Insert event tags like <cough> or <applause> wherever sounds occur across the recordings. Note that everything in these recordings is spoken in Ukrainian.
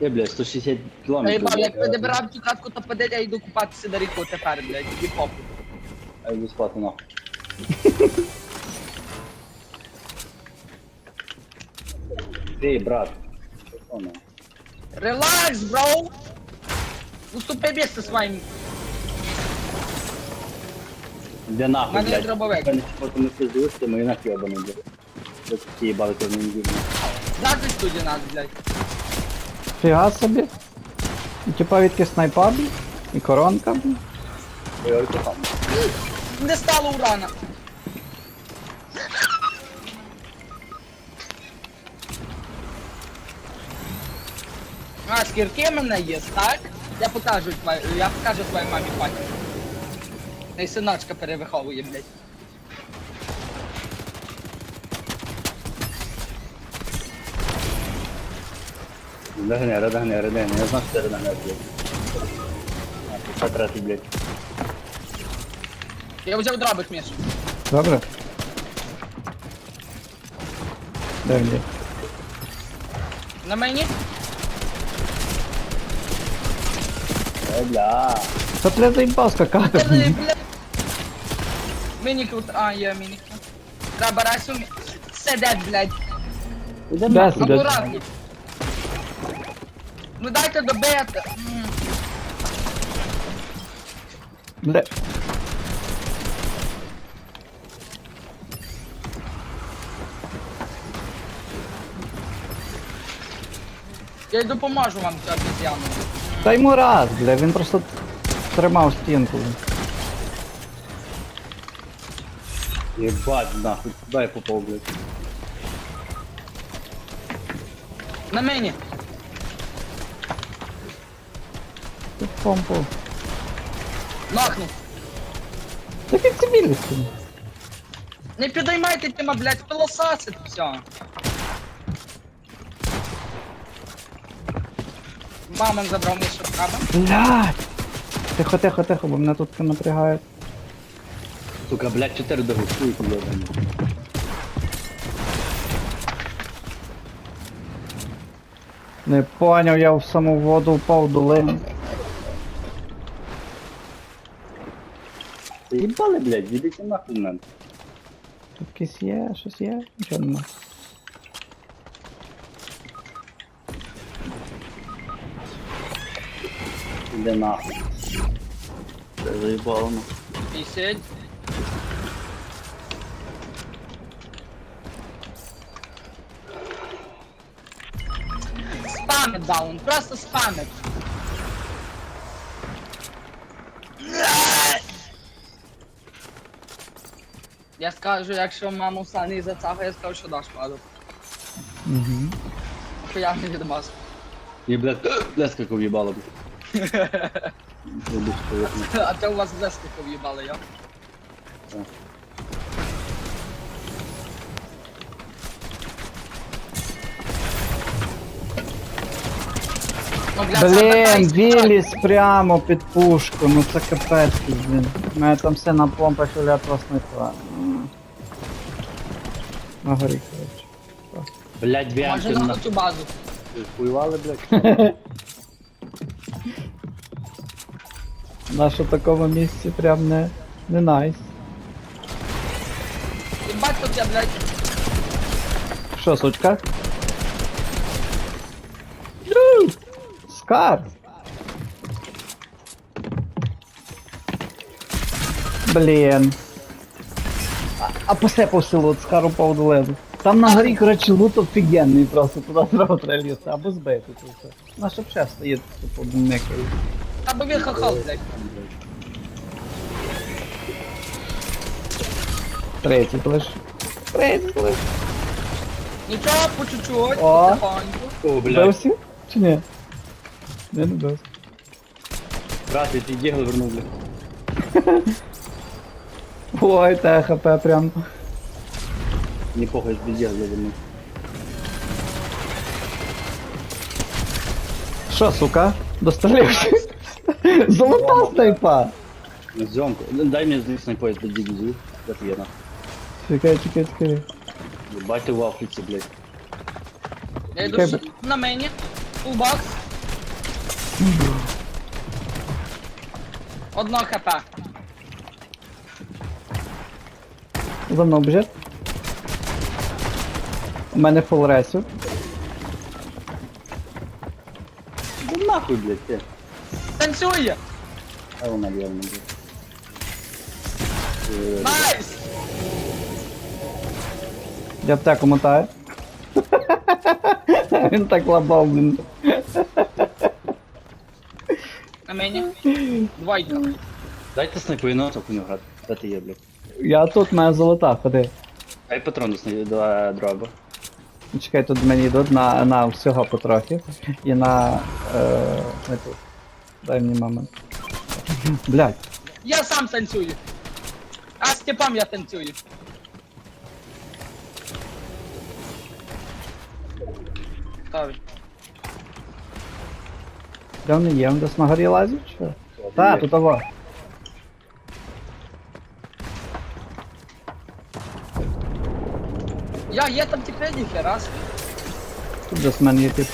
Я, блядь, 160 Я кілометрів. їбав, як підібрав цю катку, то паде, я йду купатися на ріку тепер, блядь, і попу. А йду спати нахуй. <laughs> Эй, брат. Релакс, бро! Уступи місце своїм. Де нахуй, Мене блядь? дробовик. Мене потім не пиздуєш, ти мої нахуй блядь. Ви такі їбали кожну неділю. Завжди студія нас, блядь. Фіга собі. І типа відки снайпа, блін, і коронка, блін. Не стало урана. А, скірки мене є, так? Я покажу твоїй, я покажу твоїй мамі пані. Та й синочка перевиховує, блядь. Редагне, редагне, редагне. Я знаю, що це редагне, блядь. А, ти що тратить, блядь? Я взяв дробик, Міш. Добре? Де він є? На мені? Ой, бля. Та бля заїбав скакати. Бля, бля. Мінік, тут- а, є мінік. Треба расу. Сидять, блядь. Іде Де нахуй. сидять? Акуратно. Ну дайте добити. М. Бля. Я й допоможу вам цю обезьяну. Та йому раз, бля, він просто тримав стінку. Ебать, нахуй. Куда я попал, блядь? На мені. Тут помпу. Нахнув. Та під цивільності. Не підіймайте тема, блядь, пилососить все. Мамон забрав що треба. Блядь! Тихо, тихо, тихо, бо мене тут напрягають. Сука, блядь, 4 догустують, ебаний. Не поняв, я в саму воду впав долину. Ебали, блядь, їдете нахуй в мене. Тут якесь є, щось є, нічого нема. Іде нахуй. Це заїбало, ну. Пісять. Спамить даун, просто спамить. Я скажу, якщо маму сані за цього, я скажу, що даш паду. Угу. Я не. І, блядь, блядь, як уїбало, блядь. Що я не- <gasps> <laughs> А це у вас блескіку в'їбали, я. Так. Ну, Блін, китайський прямо під пушку, ну це капець, блін. У мене там все на помпах фіолетова снайпа. М. На горі, коротше. Блядь, трак. Може вянки на на... цю базу. Хуйвали, блядь. <laughs> Наше в такому місці прям не, не найс. Єбать тут я, блядь. Що, сучка? Ю! Скар! Блін. А, посепався лут, скар упав до. Там на горі, коротше, лут офігенний просто, туди треба треба лізти, або збити це все. Наша пша стоїть, типу, некає. Або він хахал, блядь. Третій лиш. Третій лиш. Нічого, по чуть-чуть, О. потихоньку. О, блядь. Бився? Чи ні? Не, не бився. Брат, я ті дігли вернув, блядь. <laughs> Ой, та хп прям. Не похуй, я ті дігли вернув. Що, сука? Дострелився? <laughs> Золота снайпа! На зйомку. Дай мені з них снайпой, блядь, дігізу. Як я нахуй. Чекай, чекай, чекай. Ебать ти в Африці, блядь. Я йду Чекай, с- на мені. Фулбакс. <laughs> Одно хп. За мною біжить. У мене фул ресів. Да нахуй, блядь, ти. Танцює! А вона вірно, блядь. Найс! Я аптеку мотаю. <laughs> Він так лабав, блін. На мені. Двойка. Дайте снайпу і ноток у нього грати. Ти є, блядь? Я тут, мене золота, ходи. Дай патрон до снай- до е, дроба. Чекай, тут мені йдуть на, на всього потрохи. І на. Е, не тут. Дай мені момент. Блядь. Я сам танцюю. А з Степом я танцюю. Ставлю. Де вони є? Вони десь на горі лазять? чи Що? Та, тут того. Я, є там тепер ніхера. Тут десь в мене є тип.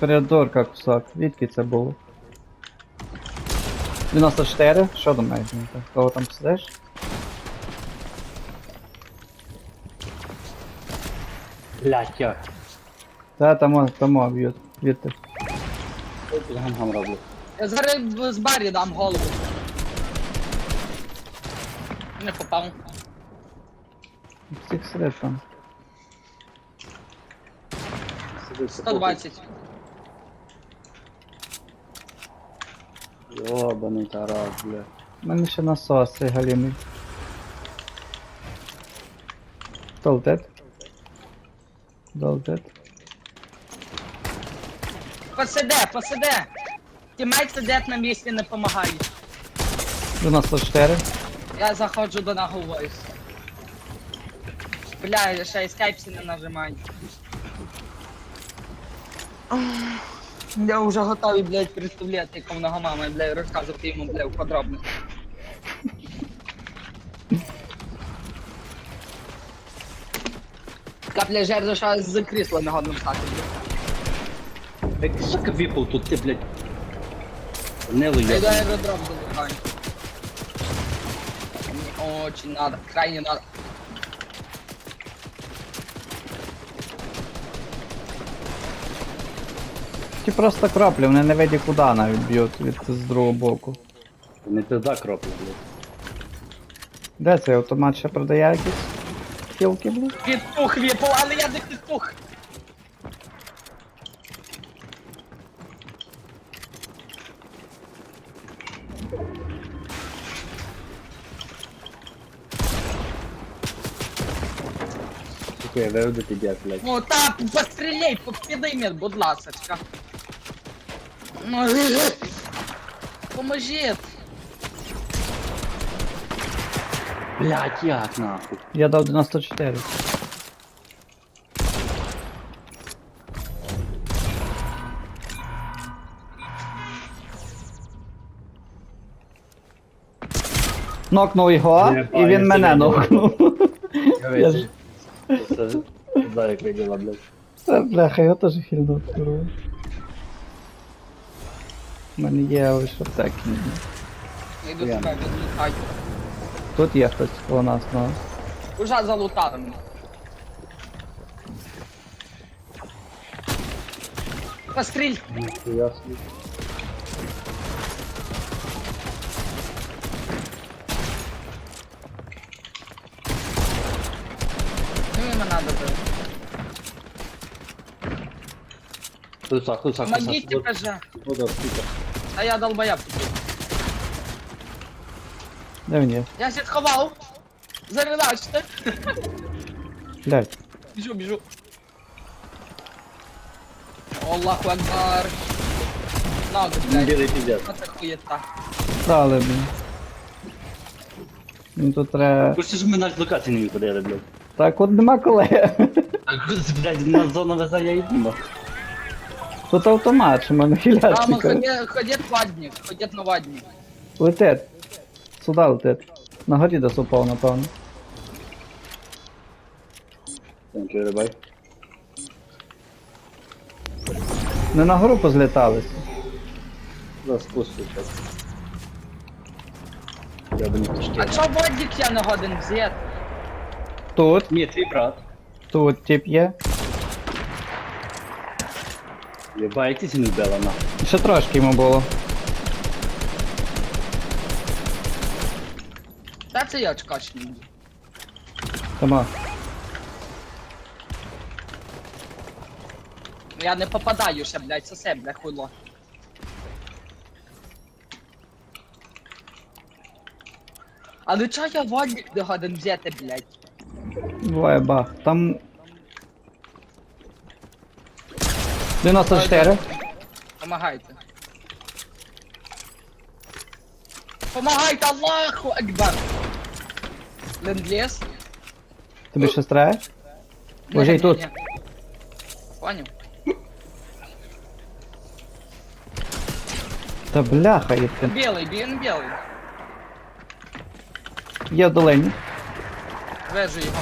Передорка кусок. Відки це було? 94? Що думаєш? Дмитро? Кого там сидиш? Блядь, як? Та, там, там, б'ють. Ти гам-гам роблю? Я зараз з барі дам голову. Не попав. Всіх сидить там. Сиди, 120. Йобаний тарас, блядь. У мене ще насос цей галімий. Долдет. Посиде, посиде. Тімейт сидять на місці, не допомагають. 94. Я заходжу до в войс. Бля, я ще ескайпсі не нажимаю. Я вже готовий, блядь, представляти, як у нього мама, блядь, розказувати йому, блядь, подробно. Капля жердя, що з крісла не годним стати, блядь. Як ти, сука, випав тут, ти, блядь. Не Я йду лоєбаний. аэродром залутаю. Мне очень надо, крайне надо. Ті просто краплі, вони не видять куди навіть б'ють від з другого боку. Не пизда кропля, блядь. Де цей автомат ще продає якісь? Кілки, блядь? Петух випав, але я не петух. Сука, я виведу тебе, блядь. Ну так, постріляй, піди мені, будь ласочка. Ну, <laughs> Поможіть. Блядь, як нахуй? Я дав 94. Нокнув його, Не, і пані, він це мене відео. нокнув. Я ж- Це виділа, блядь. Це, бляха, я теж хильнув. курва. У мене є лише йду Я. тебе відлутаю. Тут є хтось у нас, ну. Уже залутали мене. Постріль. Ніхуя собі. Ну йому надо було. Хуйса, хуйса, Помогите, хуйса. каже. Буду, сука. А я долбояб. Де він є? Я сет ховав. Зарелачте. Блять. Біжу, біжу. Аллаху Акбар. Надо, блядь. Білий піздець. Оце хуєта. Дали, блін. Він тут треба. Пусти ж ми на локації не ходили, блядь. Так, от нема колеги. Так, блядь, на зону везе я йду. Тут автомат, що мене. Там ходить, ходить вадник, ходить на вадник. Летить. Сюди летить. На горі десь упав, напевно. Рибай. Не на гору позліталися. За спуску зараз. Я би не А пішки. чо я не годен взяти? Тут, Ні, твій брат. тут тип є. Єбайтесь не вбила на. Ще трошки йому було. Та це я чкачний. Тома. Я не попадаю ще, блядь, це все, блядь, хуйло. Але чо я вадник не годен взяти, блядь? Буває бах. Там. 94. Помагайте. Помагайте, Аллаху Акбар! Ленд-лес? Тобі ще страє? Ні, Може, і тут. ні. Поняв? Та бляха, є ти. Білий, він білий. Є в долині. Вежу його.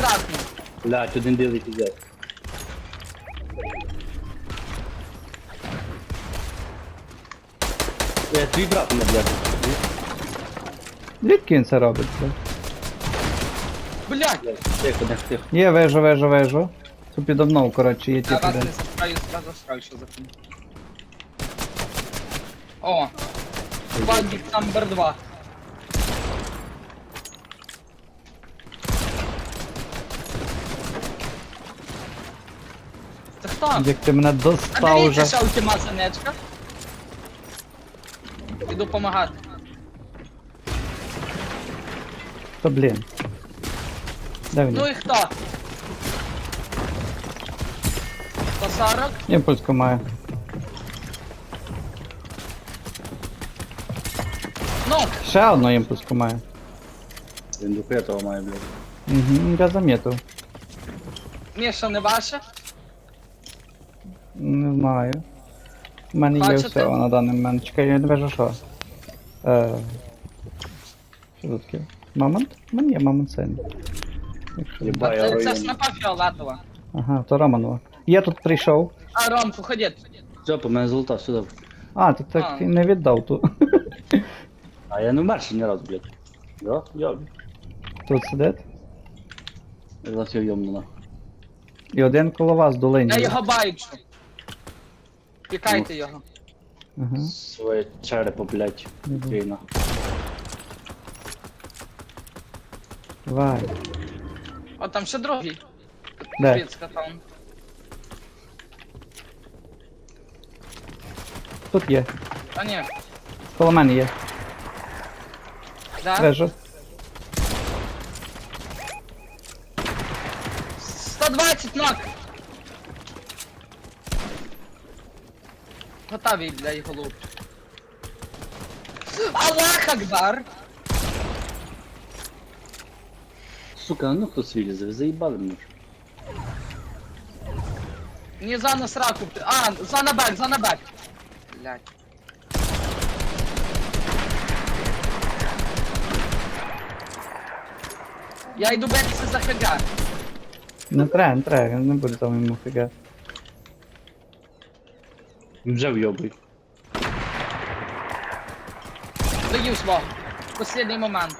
Красний. Блять, один білий піздець. Е, твій брат не блядь. Звідки він це робить? Блядь, Тихо, не тихо. Є, вежу, вежу, вежу. Тут підо мною, коротше, є Я тип вас один. не застраю, сразу застраю, що за фільм. О! Бандик номер два. Це хто? Як ти мене А достав дивіться, вже. що ультима санечка. Іду помагати. Та блін. Де він? Ну і хто? 140? Імпульску має. Ну, Ще одну імпульску має. Він духує того має, блядь. Угу, я замітив. Міша не ваше? Не знаю. У мене є Хочете? все на даний момент. Чекай, я не бачу що. Е... Що тут таке? Мамонт? У мене є мамонт. Якщо- Єба, я Це, це руїн. снапа фіолетова. Ага, то Романова. Я тут прийшов. А, Ромку, ходіть. Все, по мене золота, сюди. А, ти так А. і не віддав тут. А я не вмер ще ні разу, блядь. Да? Я. Тут сидить. Я зараз його йомну на. І один коло вас долині. Я є. його бачу. Пікайте його. Ага. Своє черепо, блядь. Війна. Давай. О, там ще другий. Де? Капецка там. Тут є. А ні, Коло мене є. да? Вежу. 120 ног! Готовий для його лук. Аллах Акбар! Сука, а ну хтось вилізе, ви заїбали мене. Не за нас раку. А, за на бек, за на бек. Блядь. Я йду битися за ХГ. Не треба, не треба, не буде там йому фіга. Він вже вйобуй. Даю свого. Последній момент.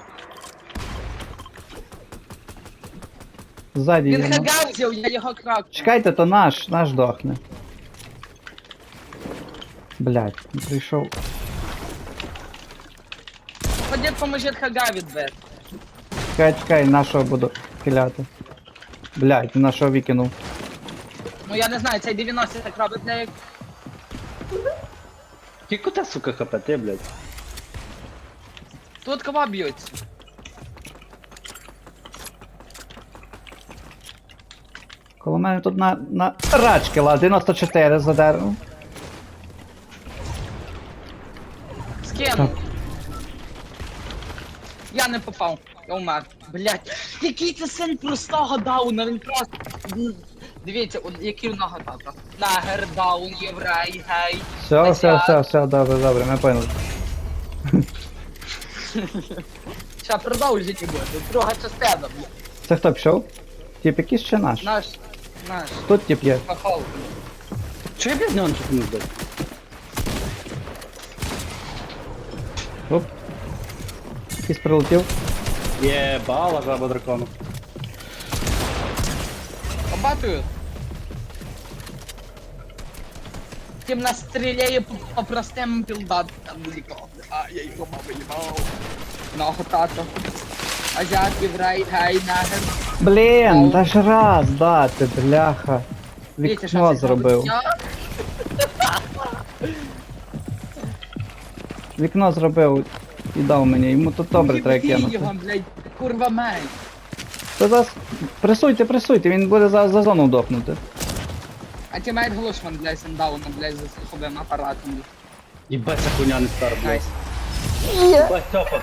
Ззаді Він є. ну. Я його крак. Чекайте, то наш, наш дохне. Блять, прийшов. Ходіть, поможіть ХГ відбити. Чекай, чекай, нашого буду киляти. Блять, нашого викинув. Ну я не знаю, цей 90 так робить для як... Кіко те, сука, хп, ти, блядь. Тут кого б'ються? Коло мене тут на, на рачки ла, 94 за деревом. З ким? Я не попав. Я умер. Блять. Який це син простого дауна, він просто. Дивіться, от які в нього тата. Нагер, даун, єврей, гей. Все, все, все, все, добре, добре, ми поняли. Ще продовжити буде. Друга частина, блядь. Це хто пішов? Тип якийсь чи наш? Наш, наш, Тут тип є. хохол. Чи я блядь, нього не здав? Оп. Якийсь прилетів. Є бала жаба дракону. Обатую. Тим нас стріляє по, по простим далеко. А, я його мама їбав. Ного тато. Азіат, єврей, гей, нагер. Блін, дай ж раз дати, бляха. Дивіться, що Вікно це зробив. Я? Вікно зробив і дав мені. Йому тут добре треба Їбіть кинути. його, блядь, курва мей. Та зараз пресуйте, пресуйте, він буде за, за зону вдохнути. А ті мають глушман, блядь, сендауна, блядь, за слуховим апаратом. Їбать, ця хуйня не стар, блядь. Найс. Їбать, топа.